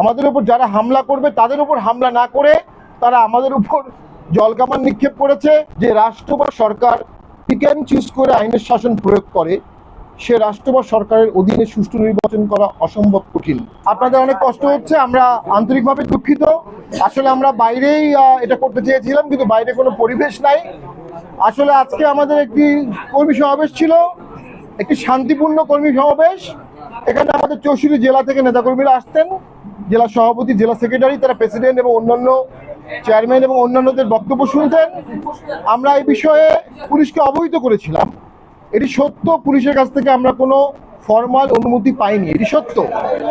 আমাদের উপর যারা হামলা করবে, তাদের উপর হামলা না করে তারা আমাদের উপর জলকামান নিক্ষেপ করেছে। যে রাষ্ট্র বা সরকার পিক অ্যান্ড চুজ করে আইনের শাসন প্রয়োগ করে, সে রাষ্ট্র বা সরকারের অধীনে সুষ্ঠু নির্বাচন করা অসম্ভব কঠিন। আপনাদের অনেক কষ্ট হচ্ছে, আমরা আন্তরিকভাবে দুঃখিত। আসলে আমরা বাইরেই এটা করতে চেয়েছিলাম, কিন্তু বাইরে কোনো পরিবেশ নাই। আসলে আজকে আমাদের একটি কর্মী সমাবেশ ছিল, একটি শান্তিপূর্ণ কর্মী সমাবেশ। এখানে আমাদের চৌষট্টি জেলা থেকে নেতাকর্মীরা আসতেন। জেলা সভাপতি, জেলা সেক্রেটারি, তারা প্রেসিডেন্ট এবং অন্যান্য চেয়ারম্যান এবং অন্যান্যদের বক্তব্য শুনতেন আমরা এই বিষয়ে পুলিশকে অবহিত করেছিলাম। এটি সত্য, পুলিশের কাছ থেকে আমরা কোনো ফর্মাল অনুমতি পাইনি, এটি সত্য।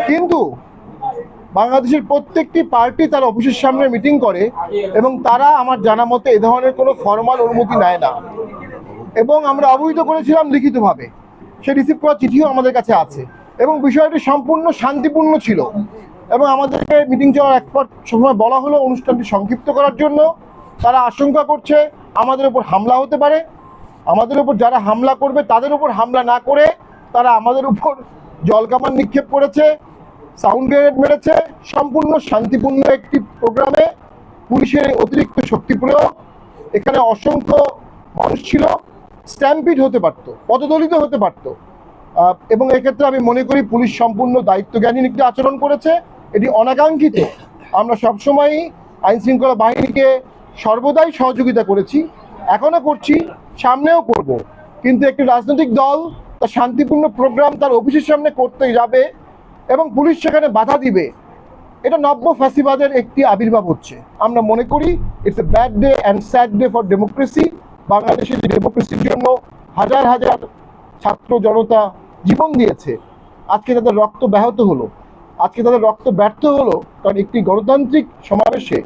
কিন্তু বাংলাদেশের প্রত্যেকটি পার্টি তার অফিসের সামনে মিটিং করে এবং তারা আমার জানা মতে এ ধরনের কোনো ফর্মাল অনুমতি নেয় না। এবং আমরা অবহিত করেছিলাম লিখিতভাবে। সে রিসিভ করা চিঠিও আমাদের কাছে আছে। এবং বিষয়টি সম্পূর্ণ শান্তিপূর্ণ ছিল। এবং আমাদেরকে মিটিং চলার এক পর সময় বলা হলো অনুষ্ঠানটি সংক্ষিপ্ত করার জন্য। তারা আশঙ্কা করছে আমাদের উপর হামলা হতে পারে। আমাদের উপর যারা হামলা করবে, তাদের উপর হামলা না করে তারা আমাদের উপর জলকামান নিক্ষেপ করেছে সাউন্ড গ্রেনেড মেরেছে, সম্পূর্ণ শান্তিপূর্ণ একটি প্রোগ্রামে পুলিশের অতিরিক্ত শক্তি প্রয়োগ এখানে অসংখ্য মানুষ ছিল। স্ট্যাম্পিড হতে পারত, পদদলিত হতে পারত। এবং এক্ষেত্রে আমি মনে করি পুলিশ সম্পূর্ণ দায়িত্বজ্ঞানী আচরণ করেছে। এটি অনাকাঙ্ক্ষিত। আমরা সবসময়ই আইন শৃঙ্খলা বাহিনীকে সর্বদাই সহযোগিতা করেছি এখনও করছি, সামনেও করব। কিন্তু একটি রাজনৈতিক দল তার শান্তিপূর্ণ প্রোগ্রাম তার অফিসের সামনে করতে যাবে এবং পুলিশ সেখানে বাধা দিবে, এটা নব্য ফ্যাসিবাদের একটি আবির্ভাব হচ্ছে। আমরা মনে করি it's a bad day and sad day for democracy বাংলাদেশের ডেমোক্রেসির জন্য হাজার হাজার ছাত্র জনতা জীবন দিয়েছে, আজকে তাদের রক্ত ব্যাহত হলো। আজকে তাদের রক্ত ব্যর্থ হলো কারণ একটি গণতান্ত্রিক সমাবেশে,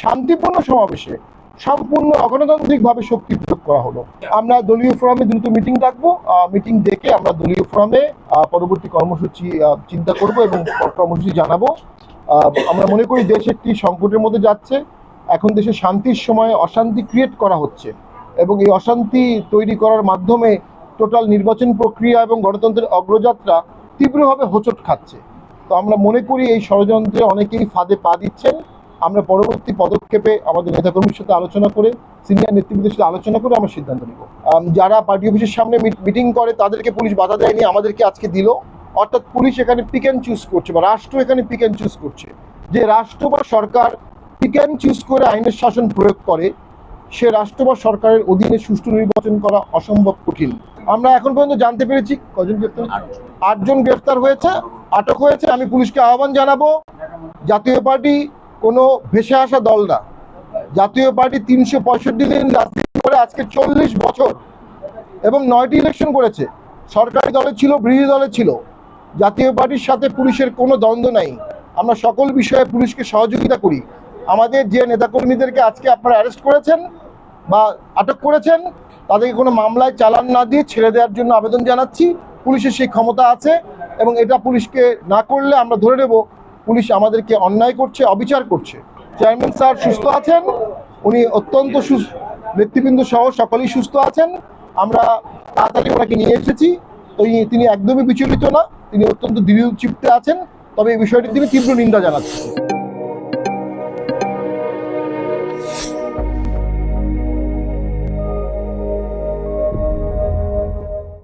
শান্তিপূর্ণ সমাবেশে সম্পূর্ণ অগণতান্ত্রিকভাবে শক্তি প্রয়োগ করা হলো। আমরা দলীয় ফোরামে দ্রুত মিটিং ডাকবো। মিটিং ডেকে আমরা দলীয় ফোরামে পরবর্তী কর্মসূচি চিন্তা করব এবং কর্মসূচি জানাব। আমরা মনে করি দেশ একটি সংকটের মধ্যে যাচ্ছে। এখন দেশে শান্তির সময় অশান্তি ক্রিয়েট করা হচ্ছে এবং এই অশান্তি তৈরি করার মাধ্যমে টোটাল নির্বাচন প্রক্রিয়া এবং গণতন্ত্রের অগ্রযাত্রা তীব্রভাবে হোঁচট খাচ্ছে। তো আমরা মনে করি এই ষড়যন্ত্রে অনেকেই ফাঁদে পা দিচ্ছেন। আমরা পরবর্তী পদক্ষেপে আমাদের নেতাকর্মীর সাথে আলোচনা করে, সিনিয়র নেতৃবৃন্দের সাথে আলোচনা করে আমরা সিদ্ধান্ত নিব। যারা পার্টি অফিসের সামনে মিটিং করে, তাদেরকে পুলিশ বাধা দেয়নি, আমাদেরকে আজকে দিল। অর্থাৎ পুলিশ এখানে পিক অ্যান্ড চুজ করছে, বা রাষ্ট্র এখানে পিক অ্যান্ড চুজ করছে। যে রাষ্ট্র বা সরকার পিক অ্যান্ড চুজ করে আইনের শাসন প্রয়োগ করে, সে রাষ্ট্র বা সরকারের অধীনে সুষ্ঠু নির্বাচন করা অসম্ভব কঠিন। আমরা এখন পর্যন্ত জানতে পেরেছি, কজন গ্রেফতার আটজন। গ্রেফতার হয়েছে। আটক হয়েছে, আমি পুলিশকে আহ্বান জানাব। জাতীয় পার্টি কোনো ভেসে আসা দল না। জাতীয় পার্টি তিনশো পঁয়ষট্টি দিন রাজনীতি করে আজকে চল্লিশ বছর এবং নয়টি ইলেকশন করেছে। সরকারি দলে ছিল, বিরোধী দলে ছিল। জাতীয় পার্টির সাথে পুলিশের কোনো দ্বন্দ্ব নাই। আমরা সকল বিষয়ে পুলিশকে সহযোগিতা করি। আমাদের যে নেতাকর্মীদেরকে আজকে আপনারা অ্যারেস্ট করেছেন বা আটক করেছেন, তাদেরকে কোনো মামলায় চালান না দিয়ে ছেড়ে দেওয়ার জন্য আবেদন জানাচ্ছি। পুলিশের সেই ক্ষমতা আছে। এবং এটা পুলিশকে না করলে আমরা ধরে নেব, পুলিশ আমাদেরকে অন্যায় করছে, অবিচার করছে। চেয়ারম্যান স্যার সুস্থ আছেন, উনি অত্যন্ত সুস্থ নেতৃবৃন্দ সহ সকলেই সুস্থ আছেন। আমরা তাড়াতাড়ি ওনাকে নিয়ে এসেছি। তিনি একদমই বিচলিত না, তিনি অত্যন্ত দৃঢ় চিপতে আছেন। তবে এই বিষয়টি তিনি তীব্র নিন্দা জানাচ্ছেন